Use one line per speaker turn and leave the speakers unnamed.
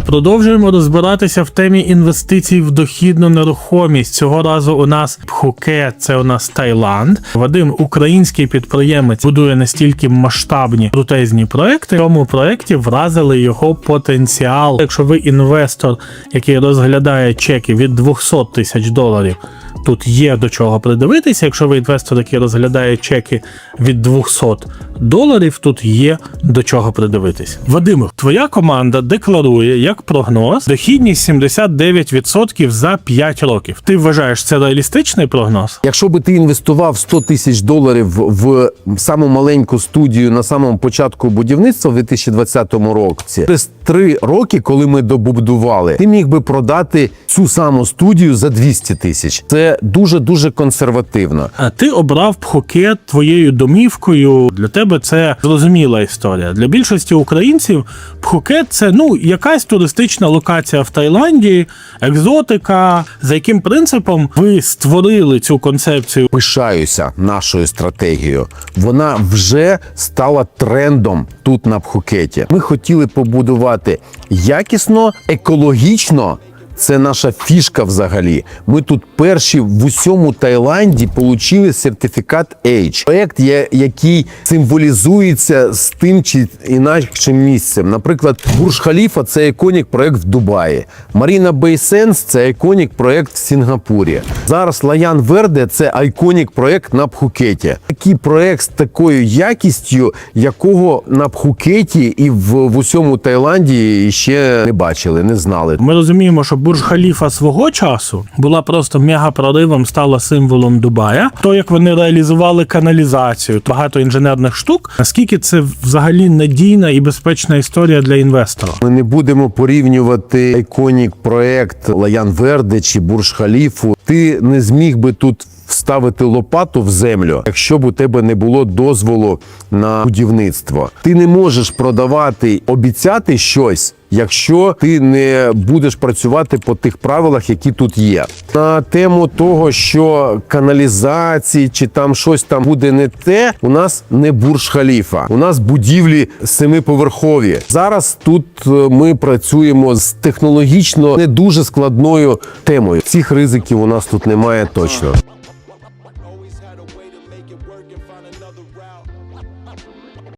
Продовжуємо розбиратися в темі інвестицій в дохідну нерухомість. Цього разу у нас Пхуке, це у нас Таїланд. Вадим, український підприємець, будує настільки масштабні крутезні проекти. В цьому проекті вразили його потенціал. Якщо ви інвестор, який розглядає чеки від 200 тисяч доларів. Тут є до чого придивитися. Якщо ви інвестор, який розглядає чеки від 200 доларів, тут є до чого придивитись. Вадиме, твоя команда декларує як прогноз дохідність 79% за 5 років. Ти вважаєш це реалістичний прогноз?
Якщо би ти інвестував 100 тисяч доларів в саму маленьку студію на самому початку будівництва в 2020 році, через три роки, коли ми добудували, ти міг би продати цю саму студію за 200 тисяч. Це дуже дуже консервативно.
А ти обрав Пхукет твоєю домівкою. Для тебе це зрозуміла історія. Для більшості українців Пхукет це ну якась туристична локація в Таїланді, екзотика. За яким принципом ви створили цю концепцію?
Пишаюся нашою стратегією. Вона вже стала трендом тут на Пхукеті. Ми хотіли побудувати якісно, екологічно. Це наша фішка взагалі. Ми тут перші в усьому Таїланді отримали сертифікат H. Проєкт, є- який символізується з тим чи інакшим місцем. Наприклад, Бурж Халіфа це іконік проєкт в Дубаї. Маріна Бейсенс це іконік проєкт в Сінгапурі. Зараз Лаян Верде це айконік проєкт на Пхукеті. Такий проєкт з такою якістю, якого на Пхукеті і в, в усьому Таїланді ще не бачили, не знали.
Ми розуміємо, що Бурж Халіфа свого часу була просто мегапроривом, стала символом Дубая. То як вони реалізували каналізацію, багато інженерних штук. Наскільки це взагалі надійна і безпечна історія для інвестора?
Ми не будемо порівнювати іконік проект Лаян Верде чи Бурж Халіфу. Ти не зміг би тут вставити лопату в землю, якщо б у тебе не було дозволу на будівництво. Ти не можеш продавати, обіцяти щось. Якщо ти не будеш працювати по тих правилах, які тут є, на тему того, що каналізації чи там щось там буде не те, у нас не бурж халіфа, у нас будівлі семиповерхові. Зараз тут е, ми працюємо з технологічно не дуже складною темою. Цих ризиків у нас тут немає точно. work and find another route.